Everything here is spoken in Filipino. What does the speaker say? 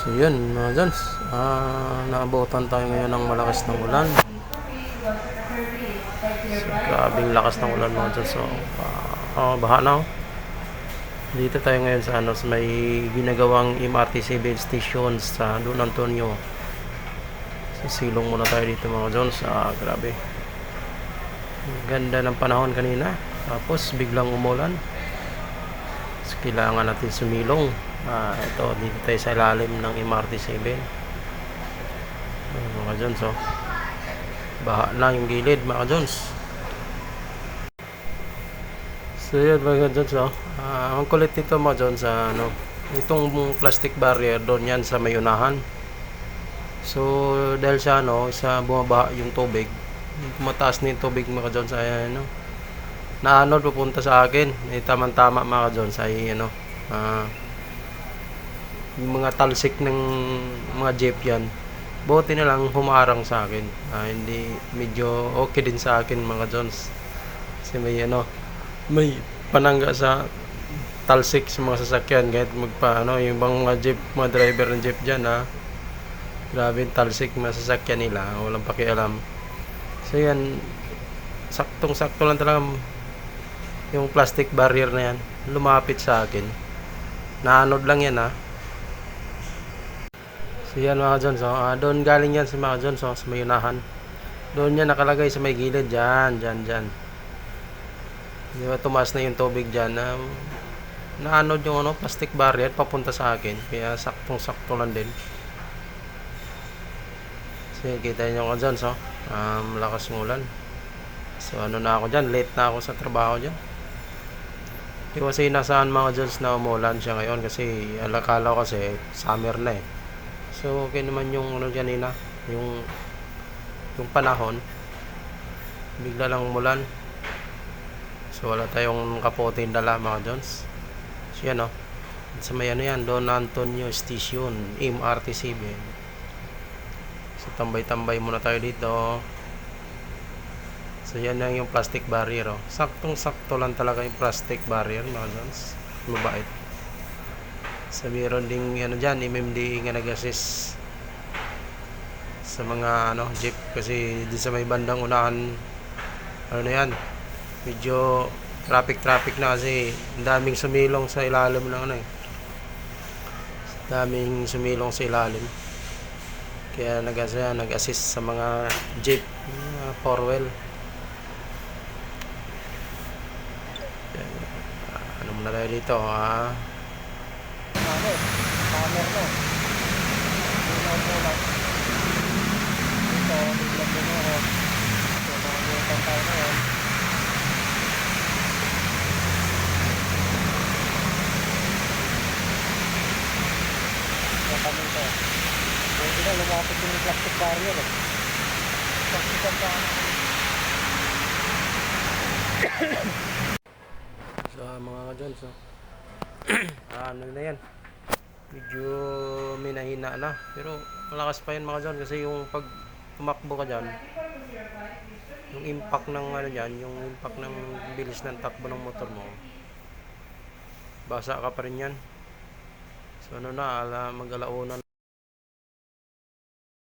So yun mga Jones, ah, naabutan tayo ngayon ng malakas ng ulan. So, grabing lakas ng ulan mga Jones. So, ah, oh, baha na oh. Dito tayo ngayon sa ano, sa may ginagawang MRT civil station sa Don Antonio. Sisilong muna tayo dito mga Jones. Ah, grabe. Ganda ng panahon kanina. Tapos biglang umulan. So, kailangan natin sumilong. Ah, ito, dito tayo sa ilalim ng MRT7. Ayan, mga Jones, oh. Baha na yung gilid, mga Jones. So, yun, mga Jones, oh. Ah, ang kulit nito, mga Jones, ah, ano, itong plastic barrier, doon yan sa may unahan. So, dahil sa, ano, sa bumabaha yung tubig, tumataas na yung tubig, mga Jones, ayan, ano, na ano, pupunta sa akin. Eh, tamang-tama, mga Jones, ay, ano, ah, yung mga talsik ng mga jeep yan buti na lang humarang sa akin. Ah, hindi medyo okay din sa akin mga Jones. Kasi may ano may panangga sa talsik sa mga sasakyan. Kahit magpa ano yung bang mga jeep mga driver ng jeep dyan ha grabe yung talsik mga sasakyan nila. Walang pakialam. So yan saktong sakto lang talaga yung plastic barrier na yan. Lumapit sa akin. Naanod lang yan ha So yan mga Jones, oh. Ah, doon galing yan sa mga Jones, oh, sa may. Doon yan nakalagay sa may gilid, dyan, dyan, dyan. Di ba tumaas na yung tubig dyan. Um, naanod yung ano, plastic barrier papunta sa akin. Kaya saktong-sakto lang din. So yan, kita nyo mga Jones, oh. Um, lakas ng ulan. So ano na ako dyan, late na ako sa trabaho dyan. Di kasi nasaan mga Jones na umulan siya ngayon kasi alakala ko kasi summer na eh. So, okay naman yung ano dyan nila, yung yung panahon. Bigla lang umulan. So, wala tayong kapote dala mga Jones. So, yan o. Sa may ano yan, Don Antonio Station, MRT7. So, tambay-tambay muna tayo dito. So, yan lang yung plastic barrier o. Saktong-sakto lang talaga yung plastic barrier mga Jones. Mabait. Sa meron ding ano dyan, MMD nga nag-assist sa mga ano, jeep. Kasi di sa may bandang unahan ano na yan medyo traffic traffic na kasi daming sumilong sa ilalim ng ano eh. Daming sumilong sa ilalim. Kaya nag nag-assist sa mga jeep mga four wheel. Ah, ano muna tayo dito ah ano, summer no. Unaw mo lang. Ito, biglang din ako. So, nakabutan tayo ngayon. Ito kami to. Pwede na, lumapit yung plastic barrier eh. Plastic ang daan. So mga ka-Jones, oh. Ah, ano na yan. Medyo may nahina na. Pero malakas pa yan mga Jones kasi yung pag tumakbo ka dyan, yung impact ng ano dyan, yung impact ng bilis ng takbo ng motor mo, basa ka pa rin yan. So ano na, ala, mag-alauna